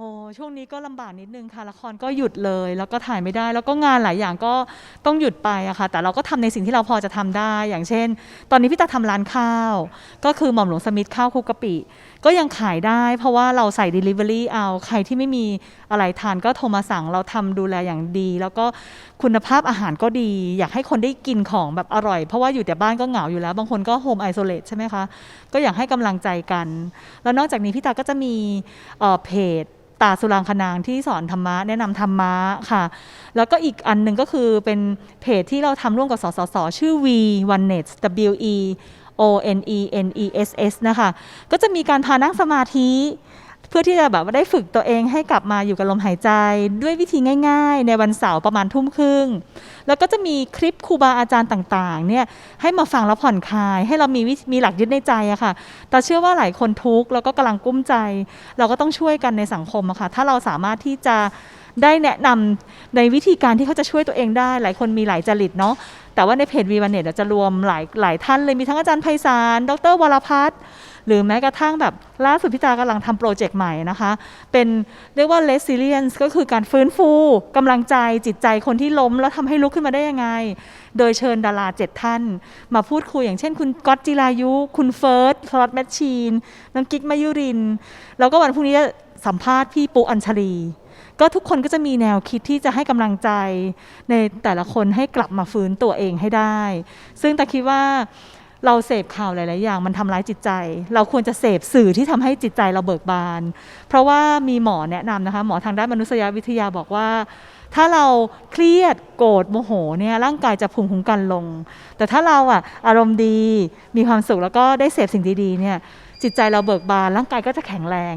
โอ้ช่วงนี้ก็ลำบากนิดนึงค่ะละครก็หยุดเลย แล้วก็ถ่ายไม่ได้ แล้วก็งานหลายอย่างก็ต้องหยุดไปอะค่ะ แต่เราก็ทำในสิ่งที่เราพอจะทำได้ อย่างเช่น ตอนนี้พี่ตาทำร้านข้าว ก็คือหม่อมหลวงสมิธข้าวคลุกกะปิ ก็ยังขายได้ เพราะว่าเราใส่ Delivery เอาใครที่ไม่มีอะไรทานก็โทรมาสั่งเราทำดูแลอย่างดี แล้วก็คุณภาพอาหารก็ดี อยากให้คนได้กินของแบบอร่อย เพราะว่าอยู่แต่บ้านก็เหงาอยู่แล้ว บางคนก็โฮมไอโซเลตใช่ไหมคะก็อยากให้กำลังใจกัน แล้วนอกจากนี้พี่ตาก็จะมีเอ่อเพจ ตาสุรางคนางที่สอนธรรมะแนะนำธรรมะค่ะ แล้วก็อีกอันหนึ่งก็คือเป็นเพจที่เราทำร่วมกับสสส ชื่อ V Oneness W E O N E N E S S นะคะ ก็จะมีการพานั่งสมาธิ เพื่อที่จะแบบว่าได้ฝึกตัวเองให้กลับมาอยู่กับลมหายใจ ด้วยวิธีง่าย ๆ ในวันเสาร์ประมาณทุ่มครึ่ง แล้วก็จะมีคลิปครูบาอาจารย์ต่างๆเนี่ยให้มาฟังแล้วผ่อนคลาย ให้เรามีวิมีหลักยึดในใจอะค่ะ แต่เชื่อว่าหลายคนทุกข์แล้วก็กำลังกุ้มใจ เราก็ต้องช่วยกันในสังคมอะค่ะถ้าเราสามารถที่จะได้แนะนำในวิธีการที่เขาจะช่วยตัวเองได้ หลายคนมีหลายจริตเนาะแต่ว่าในเพจวีวันเน็ตจะรวมหลายหลายท่านเลยมีทั้งอาจารย์ไพศาลดรวรพัฒน์ หรือแม้กระทั่งแบบล่าสุดพี่ตากำลังทำโปรเจกต์ใหม่นะคะ เป็นเรียกว่า resilience ก็คือการฟื้นฟูกำลังใจจิตใจคนที่ล้มแล้วทำให้ลุกขึ้นมาได้ยังไง โดยเชิญดาราเจ็ดท่าน มาพูดคุยอย่างเช่น คุณก๊อตจิรายุ คุณเฟิร์สสล็อตแมชชีน น้องกิ๊กมายุริน แล้วก็วันพรุ่งนี้จะสัมภาษณ์พี่ปูอัญชลีก็ทุกคนก็จะมีแนวคิดที่จะให้กำลังใจในแต่ละคนให้กลับมาฟื้นตัวเองให้ได้ ซึ่งแต่คิดว่า เราเสพข่าวหลาย ๆ อย่างมันทำร้ายจิตใจ เราควรจะเสพสื่อที่ทำให้จิตใจเราเบิกบาน เพราะว่ามีหมอแนะนำนะคะหมอทางด้านมนุษยวิทยาบอกว่า ถ้าเราเครียดโกรธโมโหเนี่ยร่างกายจะภูมิคุ้มกันลง แต่ถ้าเราอะอารมณ์ดีมีความสุขแล้วก็ได้เสพสิ่งดีๆเนี่ยจิตใจเราเบิกบานร่างกายก็จะแข็งแรง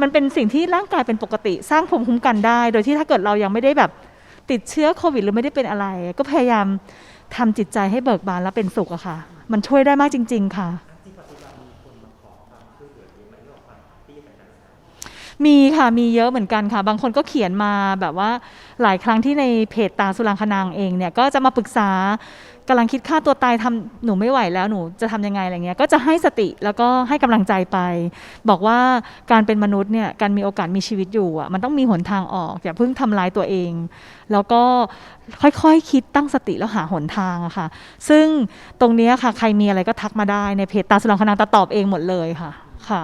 มันเป็นสิ่งที่ร่างกายเป็นปกติ สร้างภูมิคุ้มกันได้ โดยที่ถ้าเกิดเรายังไม่ได้แบบติดเชื้อโควิด หรือไม่ได้เป็นอะไร ก็พยายามทำจิตใจให้เบิกบานแล้วเป็นสุขอะค่ะ มันช่วยได้มากจริง ๆ ค่ะ มีค่ะมีเยอะเหมือนกันค่ะ บางคนก็เขียนมาแบบว่าหลายครั้งที่ในเพจตาสุรังคนางเองเนี่ยก็จะมาปรึกษา กำลังคิดฆ่าตัวตายทำหนูไม่ไหวแล้วหนูจะทำยังไงอะไรเงี้ยก็จะให้สติแล้วก็ให้กำลังใจไป บอกว่าการเป็นมนุษย์เนี่ยการมีโอกาสมีชีวิตอยู่อะมันต้องมีหนทางออกอย่าเพิ่งทำร้ายตัวเอง แล้วก็ค่อยๆคคิดตั้งสติแล้วหาหนทางอะค่ะ ซึ่งตรงนี้ค่ะใครมีอะไรก็ทักมาได้ในเพจตาสุรังคนางตาตอบเองหมดเลยค่ะค่ะ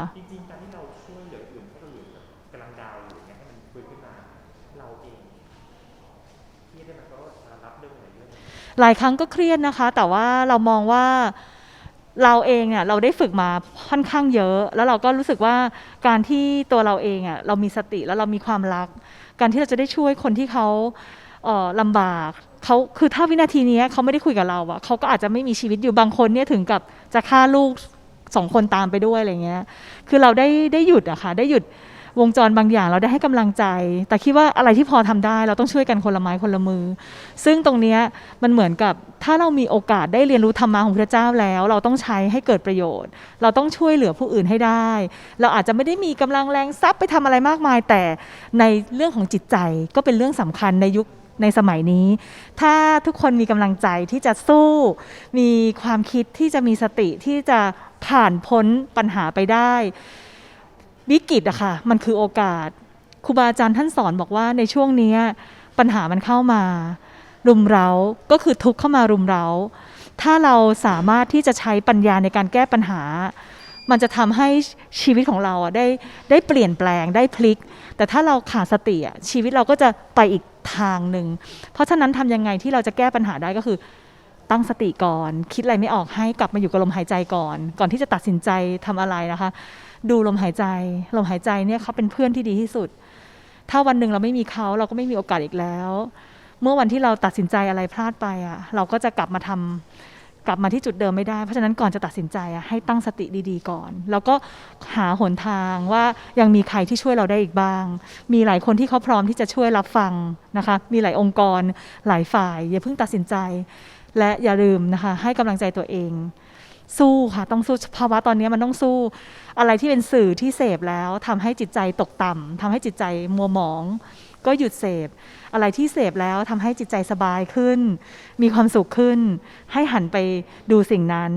หลายครั้งก็เครียดนะคะ แต่ว่าเรามองว่าเราเองเนี่ยเราได้ฝึกมาค่อนข้างเยอะ แล้วเราก็รู้สึกว่าการที่ตัวเราเองอะเรามีสติแล้วเรามีความรัก การที่เราจะได้ช่วยคนที่เขาเอ่อลำบากเขาคือถ้าวินาทีนี้เขาไม่ได้คุยกับเราอะเขาก็อาจจะไม่มีชีวิตอยู่บางคนเนี่ยถึงกับจะฆ่าลูกสองคนตามไปด้วยอะไรเงี้ย คือเราได้ได้หยุดอะค่ะได้หยุด วงจรบางอย่างเราได้ให้กำลังใจ แต่คิดว่าอะไรที่พอทำได้เราต้องช่วยกันคนละไม้คนละมือ ซึ่งตรงนี้มันเหมือนกับถ้าเรามีโอกาสได้เรียนรู้ธรรมะของพระเจ้าแล้ว เราต้องใช้ให้เกิดประโยชน์ เราต้องช่วยเหลือผู้อื่นให้ได้ เราอาจจะไม่ได้มีกำลังแรงทรัพย์ไปทำอะไรมากมาย แต่ในเรื่องของจิตใจก็เป็นเรื่องสำคัญในยุคในสมัยนี้ ถ้าทุกคนมีกำลังใจที่จะสู้ มีความคิดที่จะมีสติที่จะผ่านพ้นปัญหาไปได้ วิกฤตอะค่ะมันคือโอกาสครูบาอาจารย์ท่านสอนบอกว่าในช่วงนี้ปัญหามันเข้ามา รุมเร้าก็คือทุกข์เข้ามารุมเร้า ถ้าเราสามารถที่จะใช้ปัญญาในการแก้ปัญหา มันจะทำให้ชีวิตของเราอะได้ได้เปลี่ยนแปลงได้พลิก แต่ถ้าเราขาดสติอะชีวิตเราก็จะไปอีกทางหนึ่งเพราะฉะนั้นทำยังไงที่เราจะแก้ปัญหาได้ก็คือ ตั้งสติก่อน คิดอะไรไม่ออกให้กลับมาอยู่กับลมหายใจก่อน ก่อนที่จะตัดสินใจทำอะไรนะคะ ดูลมหายใจ ลมหายใจเนี่ยเขาเป็นเพื่อนที่ดีที่สุด ถ้าวันหนึ่งเราไม่มีเขาเราก็ไม่มีโอกาสอีกแล้ว เมื่อวันที่เราตัดสินใจอะไรพลาดไปอะ เราก็จะกลับมาทำกลับมาที่จุดเดิมไม่ได้ เพราะฉะนั้นก่อนจะตัดสินใจอะให้ตั้งสติดีๆก่อน แล้วก็หาหนทางว่ายังมีใครที่ช่วยเราได้อีกบ้าง มีหลายคนที่เขาพร้อมที่จะช่วยรับฟังนะคะ มีหลายองค์กรหลายฝ่ายอย่าเพิ่งตัดสินใจ และอย่าลืมนะคะ ให้กำลังใจตัวเอง สู้ค่ะ ต้องสู้ภาวะตอนนี้มันต้องสู้ อะไรที่เป็นสื่อที่เสพแล้วทำให้จิตใจตกต่ำทำให้จิตใจมัวหมอง ก็หยุดเสพ อะไรที่เสพแล้วทำให้จิตใจสบายขึ้น มีความสุขขึ้น ให้หันไปดูสิ่งนั้น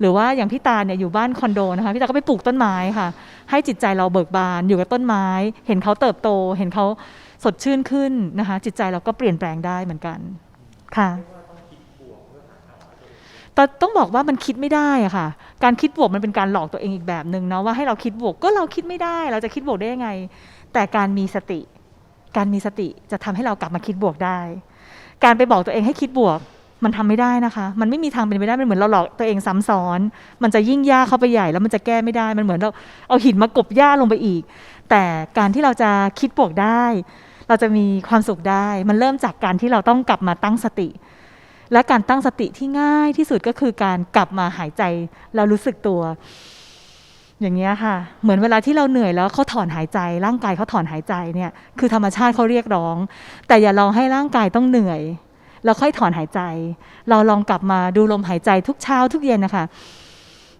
หรือว่าอย่างพี่ตาเนี่ยอยู่บ้านคอนโดนะคะพี่ตาก็ไปปลูกต้นไม้ค่ะ ให้จิตใจเราเบิกบานอยู่กับต้นไม้ เห็นเขาเติบโต เห็นเขาสดชื่นขึ้นนะคะ จิตใจเราก็เปลี่ยนแปลงได้เหมือนกันค่ะ แต่ต้องบอกว่ามันคิดไม่ได้อะค่ะ การคิดบวกมันเป็นการหลอกตัวเองอีกแบบหนึ่งเนาะว่าให้เราคิดบวกก็เราคิดไม่ได้ เราจะคิดบวกได้ยังไง แต่การมีสติ การมีสติจะทำให้เรากลับมาคิดบวกได้ การไปบอกตัวเองให้คิดบวกมันทำไม่ได้นะคะ มันไม่มีทางเป็นไปได้ มันเหมือนเราหลอกตัวเองซ้ำซ้อน มันจะยิ่งยากเข้าไปใหญ่แล้วมันจะแก้ไม่ได้ มันเหมือนเราเอาหินมากบหญ้าลงไปอีก แต่การที่เราจะคิดบวกได้ เราจะมีความสุขได้ มันเริ่มจากการที่เราต้องกลับมาตั้งสติ และการตั้งสติที่ง่ายที่สุดก็คือการกลับมาหายใจแล้วรู้สึกตัว อย่างเงี้ยค่ะ เหมือนเวลาที่เราเหนื่อยแล้วเขาถอนหายใจ ร่างกายเขาถอนหายใจเนี่ย คือธรรมชาติเขาเรียกร้อง แต่อย่าลองให้ร่างกายต้องเหนื่อยแล้วค่อยถอนหายใจ เราลองกลับมาดูลมหายใจทุกเช้าทุกเย็นนะคะ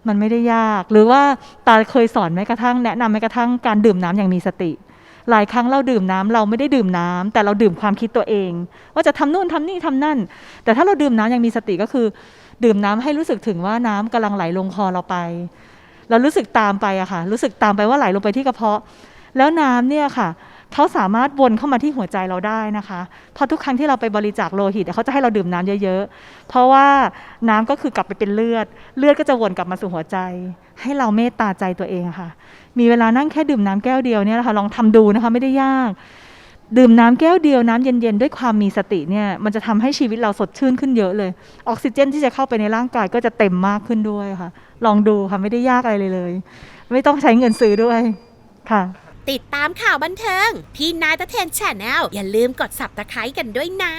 มันไม่ได้ยาก หรือว่าตาเคยสอนแม้กระทั่ง แนะนำแม้กระทั่งการดื่มน้ำอย่างมีสติ หลายครั้งเราดื่มน้ำเราไม่ได้ดื่มน้ำแต่เราดื่มความคิดตัวเอง ว่าจะทำนู่นทำนี่ทำนั่น แต่ถ้าเราดื่มน้ำอย่างมีสติก็คือ ดื่มน้ำให้รู้สึกถึงว่าน้ำกำลังไหลลงคอเราไป เรารู้สึกตามไปอะค่ะ รู้สึกตามไปว่าไหลลงไปที่กระเพาะ แล้วน้ำเนี่ยค่ะ เขาสามารถวนเข้ามาที่หัวใจเราได้นะคะเพราะทุกครั้งที่เราไปบริจาคโลหิตเขาจะให้เราดื่มน้ำเยอะๆ เพราะว่าน้ำก็คือกลับไปเป็นเลือด เลือดก็จะวนกลับมาสู่หัวใจ ให้เราเมตตาใจตัวเองค่ะ มีเวลานั่งแค่ดื่มน้ำแก้วเดียวเนี่ยนะคะลองทำดูนะคะไม่ได้ยาก ดื่มน้ำแก้วเดียวน้ำเย็นๆ ด้วยความมีสติเนี่ยมันจะทำให้ชีวิตเราสดชื่นขึ้นเยอะเลย ออกซิเจนที่จะเข้าไปในร่างกายก็จะเต็มมากขึ้นด้วยค่ะ ลองดูค่ะไม่ได้ยากอะไรเลยเลยไม่ต้องใช้เงินซื้อด้วยค่ะ ติดตามข่าวบันเทิง พี่นายตะเทนแชนแนลอย่าลืมกดสับตะไคร้กันด้วยนะ